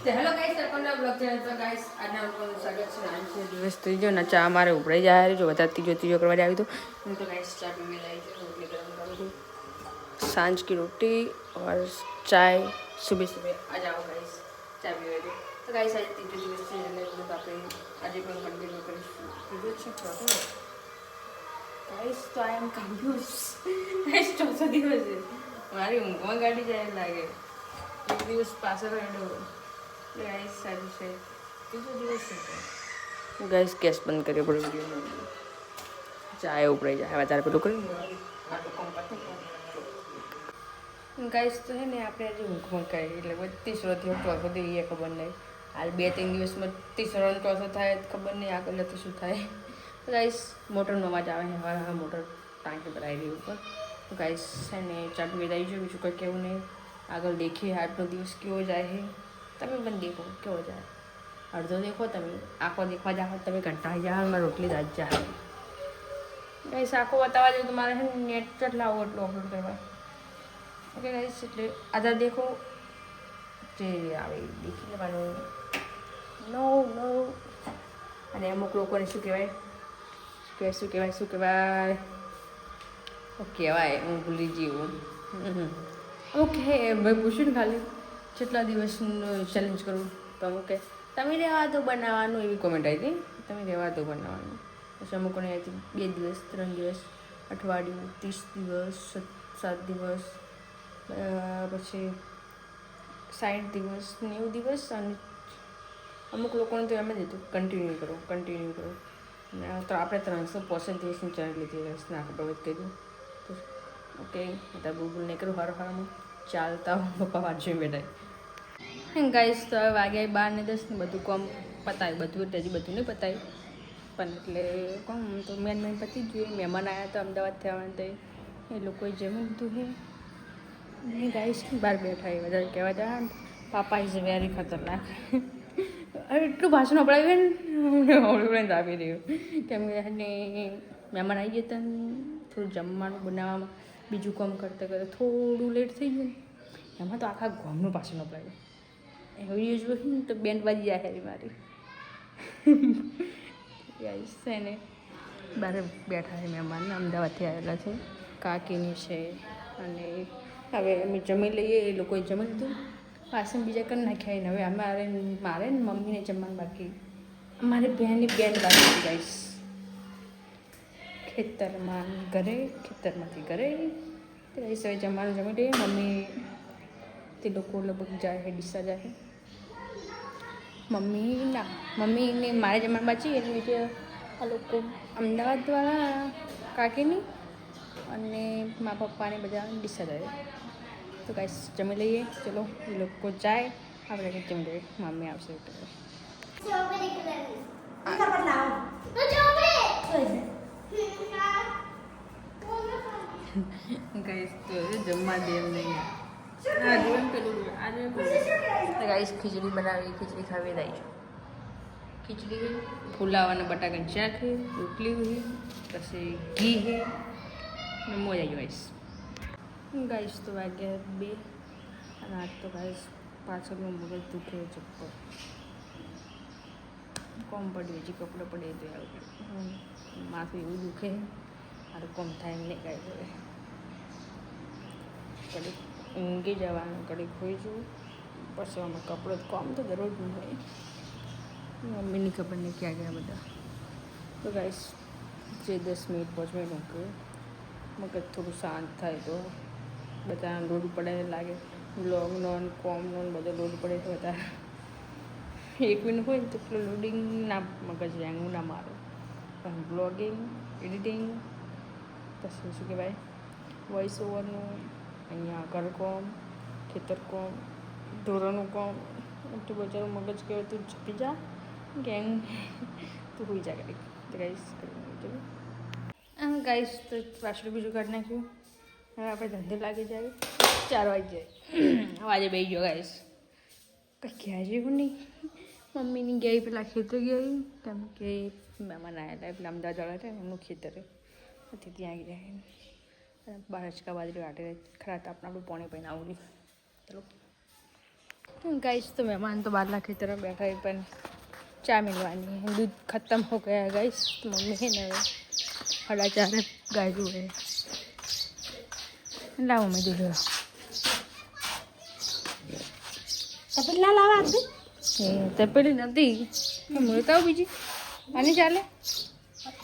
તો hello guys સરપંચના blog channel પર ગાઈસ આજના આપણું સ્વાગત છે આજ છે દિવસ ત્રીજો ને ચા મારે ઉપડાઈ જાય જો બધા ત્રીજો ત્રીજો કરવા જ આવ્યું હતું હું તો ગાઈસ ચા પીવી લાવી છું રોટલી ગરમ કરું છું सांझ की रोटी और चाय सुबह सुबह आ जाओ गाइस ચા પીવા દે તો ગાઈસ આજે ત્રીજો દિવસ છે એટલે બધું આપણે આજે પણ કન્ટિન્યુ કરીશું ત્રીજો જ છે ચોથો ગાઈસ તો આઈ એમ કન્ફ્યુઝ ગાઈસ ચોથો દિવસ છે મારી ઊંઘમાં ગાડી જાય એમ લાગે એક દિવસ પાછળ રહેલો એટલે ગાઈસ સારું છે. દિવસ છે ગાઈસ ગેસ બંધ કર્યો પડે. વીડિયો ચાય ઉપડાઈ જાય. વધારે પેલું કર્યું ગાઈસ તો છે ને આપણે આજે ઊંઘમાં કરી. એટલે બધી શ્રોતીઓ ચોથો બધી એ ખબર નહીં. હાલ બે ત્રણ દિવસમાં ત્રીસો ચોથો થાય ખબર નહીં આગળ તો શું થાય. ગાઈસ મોટરનો અવાજ આવે છે. હવે મોટર ટાંકી ભરાઈ રહી ઉપર. ગાઈસ છે ને ચાટ વેદાઈ છે બીજું કંઈ કેવું નહીં. આગળ દેખીએ આજનો દિવસ કેવો જાય છે. તમે પણ દેખો, કેવો જાય? અડધો દેખો તમે, આખો દેખવા જાઓ, તમે કંટાળી જાઓ મારે રોટલી દાજ જાઓ ગાઈસ આખો બતાવવા જાય તો મારે છે નેટ કેટલા આવું એટલું અપલોડ કરવા ઓકે ગાઈસ એટલે આધાર દેખો. જે આવે દેખી લેવાનું. નો નો અને અમુક લોકોને શું કહેવાય? કહેવાય, શું કહેવાય શું કહેવાય? કહેવાય, હું ભૂલી જીવું ઓકે ભાઈ પૂછ્યું ને ખાલી. કેટલા દિવસનું ચેલેન્જ કરું તો ઓકે તમે રહેવા તો બનાવવાનું, એવી કોમેન્ટ આવી હતી. તમે રહેવા તો બનાવવાનું. પછી અમુકોને હતી, બે દિવસ, ત્રણ દિવસ, અઠવાડિયું, ત્રીસ દિવસ સાત દિવસ પછી સાઠ દિવસ નેવું દિવસ અને અમુક લોકોને તો એમ જ હતું કન્ટિન્યુ કરો કન્ટિન્યુ કરો. તો આપણે ત્રણસો પોસઠ દિવસની ચેનલ લીધી, રસના ખબર તો ઓકે બધા બુલબુલ નહીં કરું હર હરમાં ચાલતા પપ્પા વાંચી બેઠા ગાઈસ તો હવે વાગ્યા બાર ને દસ ને બધું કોમ પતાય, બધું એટલે બધું નહીં પતાય. પણ એટલે કોમ તો મેન મેન પતી જોઈએ મહેમાન આવ્યા તો અમદાવાદથી થયા તો. એ લોકોએ જમી લીધું હે. ને ગાઈસ બહાર બેઠા એ બધા કહેવા જા પાપા ઇઝ વેરી ખતરનાક. એટલું ભાષણ અપડાવ્યું ને હવળું આપી રહ્યું. કેમ કે મહેમાન આવી ગયા હતા થોડું જમવાનું, બનાવવામાં, બીજું કામ કરતાં કરતાં થોડું લેટ થઈ ગયું. એમાં તો આખા ગામનું ભાષણ અપડાવ્યું એ વીડિયો જોઈ ને તો બેન્ડ બાજી જાય હારી મારી. છે ને. બહાર બેઠા છે મહેમાન, અમદાવાદથી આવેલા છે. કાકીની છે અને હવે અમે જમી લઈએ, એ લોકોએ જમી લીધું. વાસણ બીજા કરી નાખ્યા એને. હવે અમારે મારે ને મમ્મીને જમવાનું બાકી. અમારે બહેનની બેન બાકી ગાઈશ ખેતરમાં ઘરે, ખેતરમાંથી ઘરે. તે ગાઈશ હવે જમવાનું જમી લઈએ. મમ્મી તે લોકો લગભગ જાય છે ડીસા જાય છે મમ્મી ના મમ્મીને મારે જમવાનું બાચી એટલે જે આ લોકો અમદાવાદવાળા કાકીની અને મા પપ્પાને બધા ડીસા જાય તો ગાઈસ જમી લઈએ. ચલો એ લોકો જાય. આપણે જમી લઈએ. મમ્મી આવશે તો ગાઈસ તો જમવા દે નહીં ગાઈસ ખીચડી બનાવી ખીચડી ખાવી રહી છે. ખીચડી ફુલાવાના બટાકાની શાક છે રોટલી હોય પછી ઘી છે ને મોજ ગાઈસ ગાઈસ તો વાગ્યા બે અને આજ તો ગાઈસ પાછળનું મગજ દુખે ચપ્પલ કોમ પડ્યું હજી કપડો પડે તો આવું માથું એવું દુખે મારું કોમ થાય એમ નહીં કાંઈ કડીક ઊંઘી જવાનું, કડી હોઈ જવું પછી અમે કપડો કોમ તો દરરોજ હોય મમ્મીની ખબર નહીં ક્યાં ગયા બધા. તો ગાઈસ જે દસ મિનિટ પાંચ મિનિટ ઊંઘે મગજ થોડું શાંત થાય તો બધા લોડ પડે લાગે. બ્લોગનો નોન કોમ નોન બધો લોડ પડે તો બધા એક મિનિટ હોય ને તો પેલું લોડિંગ ના મગજ રેંગું ના મારો. પણ બ્લોગિંગ એડિટિંગ પછી શું કહેવાય વોઇસ ઓવરનું અહીંયા આગળ કોમ, ખેતર કોમ એટલું બચારું મગજ કહેવાય તું છપી જા ગેંગ તું હોઈ જા કરી તો ગાઈસ કરી આમ ગાઈસ તો પાછળ બીજું કાઢી નાખ્યું. હવે આપણે ધંધે લાગી જાય. ચાર વાગી જાય. આજે બે ગયો ગાઈસ કંઈ ક્યાં જેવું નહીં. મમ્મીની ગઈ, પેલા ખેતર ગઈ. કેમ કે મહેમાન આવેલા એટલે અમદાવાદ હતા, એમનું ખેતર. હતી ત્યાં ગયા બાર હચકા બાજરી વાટે ખરા તાપના આપણું પાણી પીને આવું ચલો गाइस तो मेहमान तो बादला की तरफ बैठा है पर चाय मिलवानी है दूध खत्म हो गया है गाइस तो मम्मी है ना साढ़ा चार गाय हुए लाओ मैं दूध તપેલા લાવા આપી એ તપેલી નથી હું તો બીજી આની ચાલે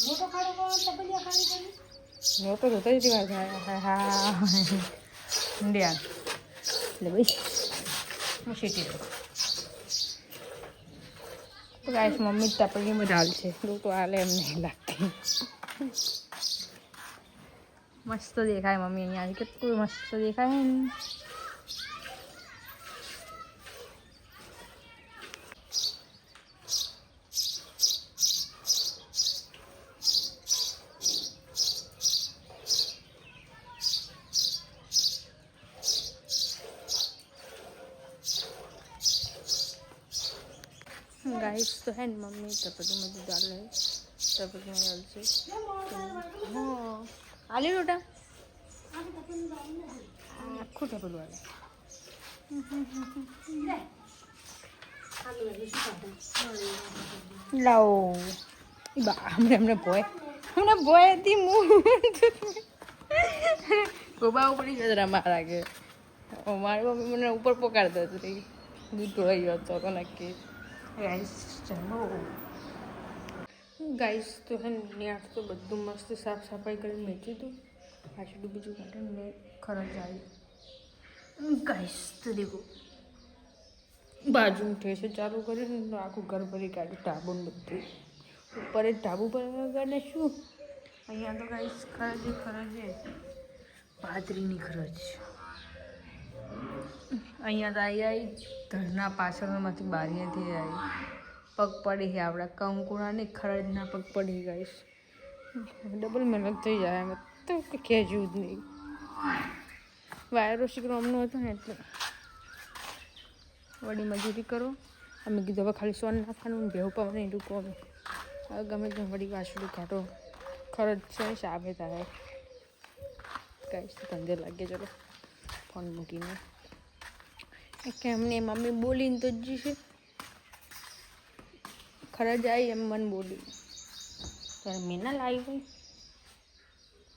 મોટો ખાડો કોણ તપેલિયા તો જોતા જ વાર હા હા ઇન્ડિયા એટલે ભાઈ. હું સીટી દઉં તો ગાઈસ મમ્મી જ તપેલીમાં ડાલ છે તો આલે એમ નહીં લાગતી. મસ્ત દેખાય મમ્મી અહીંયા કેટલું મસ્ત દેખાય ને તો હે ને મમ્મી, તો બધું મેં દીધું આલે તો બધું મેં આલશું હા. આલી રોટા? આખું ટેબલ વાલે લાવ. બા, હમણે હમણે ભોય. હમણે ભોય હતી હું ગોબા ઉપડી જતરા મારા કે મારી મમ્મી મને ઉપર પકાડતા હતી. દૂધ ઢોળાઈ ગયો હતો નક્કી રાઈસ ચાલો. ગાઈસ તો હે ને આજ તો બધું મસ્ત સાફ સફાઈ કરીને મેચ્યું હતું પાછું બીજું કાઢીને ખરાબ આવી ગાઈસ તો દેખો. બાજુ ઠેસે ચાલુ કરીને આખું ઘર ભરી કાઢ્યું ટાબુ બધું. ઉપર જ ટાબુ પર કાઢે શું? અહીંયા તો ગાઈસ ખરજે ખરજે પાદરીની ખરજ. અહીંયા તો આવી આવી ધરના પાછળમાંથી બારીએથી આવી પગ પડી છે આપણા કંકુણાની ખરજના પગ પડી ગઈશ ડબલ મહેનત થઈ જાય એમ. તો કે કહેજું જ નહીં. વાયરો શીખરો અમનો હતો ને એટલે. વળી મજૂરી કરો. અમે કીધું હવે ખાલી સોન નાખવાનું ભેવ પાવ નહીં ડૂકવાનું હવે ગમે તેમ વળી વાસુડું કાઢો. ખરજ છે સાબે તારે. તો ધંધે લાગે ચલો. ફોન મૂકીને. કેમ એમને મમ્મી બોલીને તો જ છે ખરા જાય એમ મન બોલી. ત્યારે મેં ના લાવી હોય.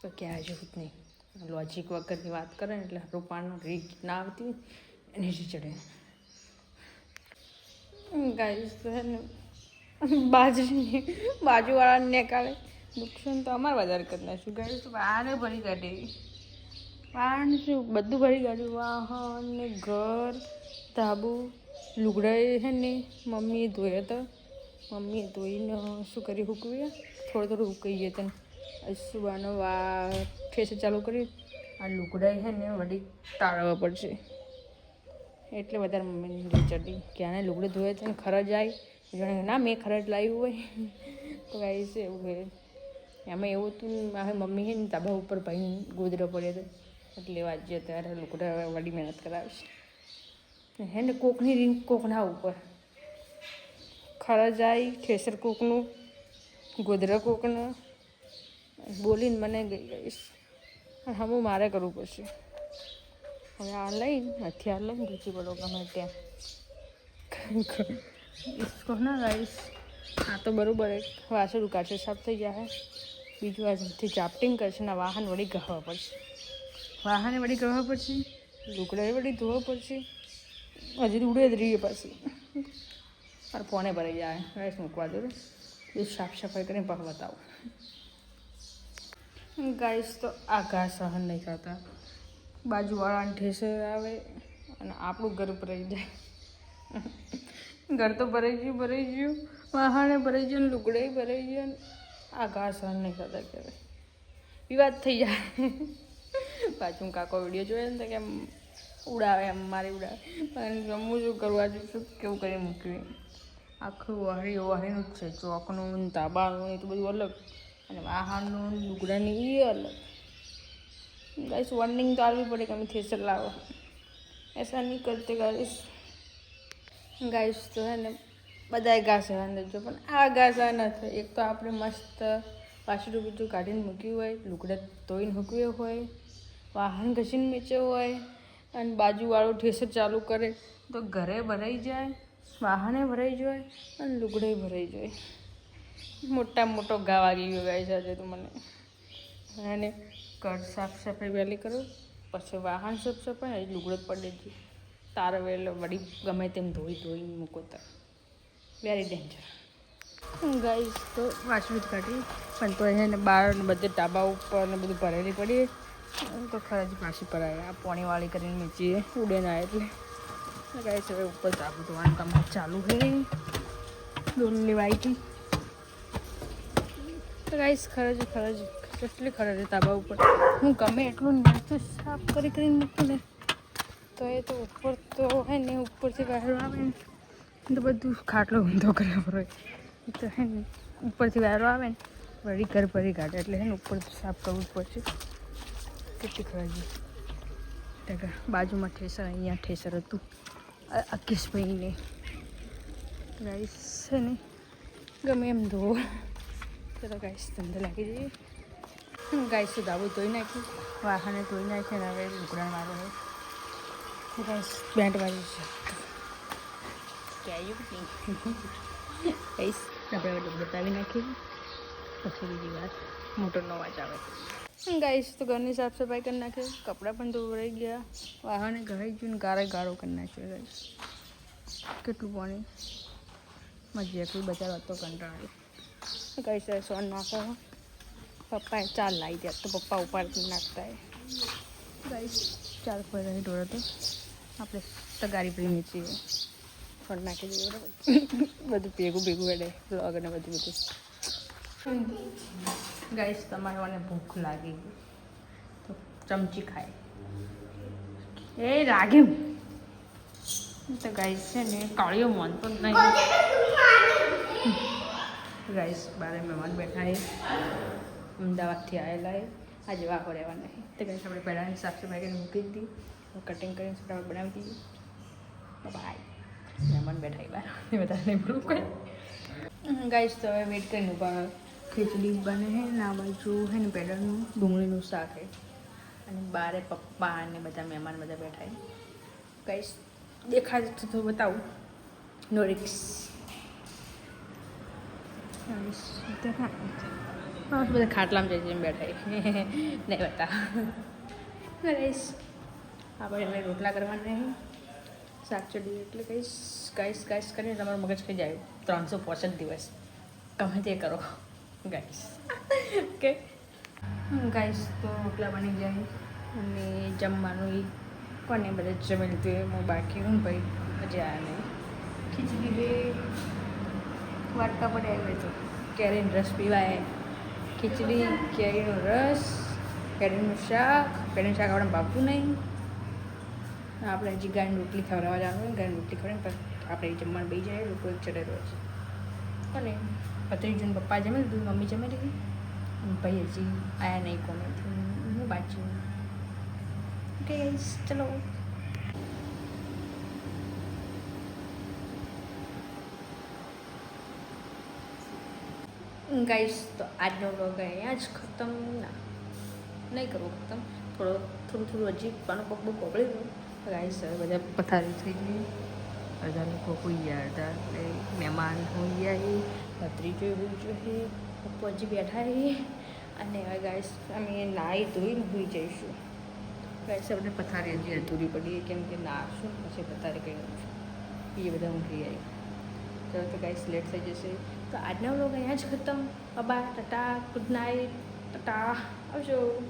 તો ક્યાં જેવું જ નહીં લોજિક વગરની વાત કરે ને એટલે રૂપાણનું રીત ના આવતી એને જ ચડે. ગાઈસ તો બાજરી બાજુવાળાને નેકાળે નુકસાન તો અમારે વધારે કરી નાખ્યું ગાઈસ તો બહાર ભરી કાઢી. વાહન શું? બધું ભરી કાઢ્યું. વાહન ને ઘર ધાબુ લુગડાએ છે ને મમ્મીએ ધોયા હતા. મમ્મીએ ધોઈને શું કરી હૂકવ્યા થોડું થોડું ગયા તને. સુવાનો વા ઠેસે ચાલુ કરી આ લુકડાઈ છે ને વળી તાળવા પડશે. એટલે વધારે મમ્મીને ચડી કે આને લુગડે ધોયે છે ને ખરજ આવી જાણે ના મેં ખરજ લાવ્યું હોય. તો ગાઈ છે એવું કહે એમાં એવું હતું મારી મમ્મી છે ને તાબા ઉપર ભાઈ ગોદરો પડ્યો હતો. એટલે વાંચ્યો ત્યારે લુકડા વળી મહેનત કરાવશે હે ને કોકની રીંગ કોકના ઉપર. ખરજાઈ ખેસર કૂકનું, ગોધરા કૂકનું. બોલીને મને ગઈ ગઈશ. અને હમું મારે કરવું પડશે. હવે આ લઈને હથિયાર લઈને ઘૂસી પડો ગમે ત્યાં. કોને રાઈસ આ તો બરાબર એક વાસણ ઉકાળશે, સાફ થઈ જાય બીજું આજથી ચાપટિંગ કરશે, ને, વાહન વળી ગહવા પડશે. વાહને વળી ગહવા પડશે? લુકડાએ વળી ધોવા પડશે? હજી ઉડે જ રહીએ પાછી. મારે ફોને ભરાઈ જાય રાઈસ મૂકવા દઉં એ સાફ સફાઈ કરીને પગ બતાવું ગાઈસ તો આ ઘા સહન નહીં કરતા બાજુવાળાને ઠેસર આવે અને આપણું ઘર ભરાઈ જાય ઘર તો ભરાઈ ગયું ભરાઈ ગયું વાહણે ભરાઈ ગયું લુગડે ભરાઈ ગયું આ ઘા સહન નહીં કરતા કહેવાય વિવાદ થઈ જાય પાછું કાકો વીડિયો જોયો ને તો કેમ ઉડાવે એમ મારી ઉડાવે પણ જમવું શું કરવા જોઈશું કેવું કરી મૂક્યું આખું વહારી વહારીનું જ છે, ચોકનું તાબાનું એ તો બધું અલગ. અને વાહનનું લુગડાની એ અલગ. ગાઈસ વોર્નિંગ તો આવવી પડે કે અમે થેસર લાવો. એસા નહીં કરતે ગાઈસ. ગાઈસ તો હે ને બધાએ ઘાસ હવા જો પણ આ ઘાસ હવા થાય એક તો આપણે મસ્ત પાછું બીજું કાઢીને મૂક્યું હોય, લુગડા ધોઈને મૂક્યું હોય, વાહન ઘસીને વેચ્યો હોય, અને બાજુવાળો ઠેસર ચાલુ કરે, તો ઘરે ભરાઈ જાય. વાહને ભરાઈ જોઈએ અને લુગડે ભરાઈ જોઈએ મોટા મોટો ઘા વાગી ગયો ગાય આજે તો મને. અને ઘર સાફ સફાઈ વહેલી કરો, પછી વાહન સાફ સફાઈ લુગડો પડે જ તાર વહેલો વળી ગમે તેમ ધોઈ ધોઈ મૂકો તો. વેરી ડેન્જર ગાઈસ, તો વાસવી જ કાઢી પણ તો એને બહાર બધે ટાબા ઉપર ને બધું ભરેલી પડી તો ખરા જ પાછી પડાય આ પોણીવાળી કરીને નીચે ઉડે ના એટલે. ગાઈસ હવે ઉપર ટાબુ ધોવાનું કામ ચાલુ છે ડોલી વાઈટી. તો ગાઈસ ખરજ ખરજ, કેટલી ખરજ તાબા ઉપર. હું ગમે એટલું નીચું સાફ કરી કરીને મૂકું ને, તો એ તો ઉપર તો હે ને, ઉપરથી વાયરો આવે ને, તો બધું ખાટલો ઊંધો કર્યો પડે તો હે ને, ઉપરથી વાયરો આવે ને, વળી ઘર ભરી કાઢે, એટલે હે ને, ઉપર સાફ કરવું પડશે. કેટલી ખરાજી ટકા, બાજુમાં ઠેસર, અહીંયા ઠેસર હતું. અકેશભાઈને ગાઈસ છે ને. ગમે એમ ધો ચલો ગાઈસ, ધંધો લાગી જઈએ. ગાઈસ તો ધાબુ ધોઈ નાખ્યું વાહને ધોઈ નાખ્યા ને હવે ઉકરણ મારો હોય. ગાઈસ બેન્ટ વાળી છે. કે નહીં? ગાઈસ, આપણે બતાવી નાખીએ. પછી બીજી વાત મોટરનો અવાજ આવે. ગાઈસ, તો ઘરની સાફ સફાઈ કરી નાખે. કપડાં પણ ધોવરાઈ ગયા. વાહને ઘરે ગયું ગારે ગારો કરી નાખ્યો ગાઈશ કેટલું પાણી. મજા એટલું બચાવ હતો કંટાળો. ગાઈશ સોન નાખો. પપ્પાએ ચાલ લાવી દે. તો પપ્પા ઉપાડથી નાખતા ગાઈશ ગાઈસ ફરી ઢોળો તો આપણે તગારી પ્રેમી છીએ ફોન નાખી દઈએ બરાબર. બધું ભેગું ભેગું એટલે બ્લોગ અને બધું બધું. ગાઈસ, તમારે મને ભૂખ લાગી ગઈ. તો ચમચી ખાય એ લાગે તો ગાઈસ છે ને, કાળીઓ મન પણ નહીં. ગાઈસ, બારે મહેમાન બેઠા અમદાવાદથી આવેલા એ આજે વાહો રહેવા નહીં. તો ગાઈસ, આપણે પહેલાંની સાફ સફાઈ કરીને મૂકી દીધી. કટિંગ કરીને ફટાફટ બનાવી દીધી. બાય મહેમાન બેઠા એ બાર એ બધા નહીં બોલું કોઈ ગાઈસ, તો હવે વેટ કરીને ઊભા ખીચડી બને છે ને આ બાજુ છે ને પેડરનું ડુંગળીનું શાક છે. અને બારે પપ્પા અને બધા મહેમાન બધા બેઠા છે. ગાઈસ દેખાય તો બતાવું. નો રિક્સ બધા ખાટલામાં જઈ જઈને બેઠા નહીં બતા. ગાઈસ આપણે હવે રોટલા કરવાના નહીં શાક ચડી એટલે કહીશ ગાઈસ ગાઈસ કરીને તમારું મગજ ખાઈ જાય. ત્રણસો પોસઠ દિવસ. ગમે તે કરો. ગાઈસ ઓકે ગાઈસ તો રોટલા બની જાય. અને જમવાનું એ કોને બધા જમી લીધું હું બાકી હું ભાઈ. મજા નહીં ખીચડી રે વાટકા પડે આવ્યો તો. કેરીનો રસ પીવાય? ખીચડી કેરીનો રસ કેરીનું શાક કેરીનું શાક આપણે ભાવતું નહીં. આપણે હજી ગાયની રોટલી ખવડાવવા જવાનું ગાયની રોટલી ખવડાવીને આપણે જમવાનું બેસી જાય, લોકો એક છે અને ભત્રીજન પપ્પા જમે લીધું મમ્મી જમે લીધી ભાઈ હજી આયા નહીં કોમે હું બાજુ ઓકે ચલો ગાઈશ તો આજનો વ્લોગ અહીંયા જ ખતમ ના નહીં કરવો ખતમ થોડો થોડું થોડું હજી પણ પગ બહુ પકડી ગયું ગાઈશ બધા પથારી થઈ ગઈ અડધા લોકો હોઈ ગયા અડધા એટલે મહેમાન હોઈ ગયા એ ભત્રીજો હોઈ જોઈએ પપ્પુ બેઠા છે અને હવે ગાઈસ અમે નાહી ધોઈને હોઈ જઈશું. ગાઈસ આપણે પથારી હજી અધૂરી પડી કેમ કે નાહશું, પછી પથારી કરી એ બધા ઊંઘી આવી. ચલો તો ગાઈસ લેટ થઈ જશે. તો આજનો વ્લોગ અહીંયા જ ખતમ. અબા ટાટા ગુડ નાઇટ ટાટા, આવજો.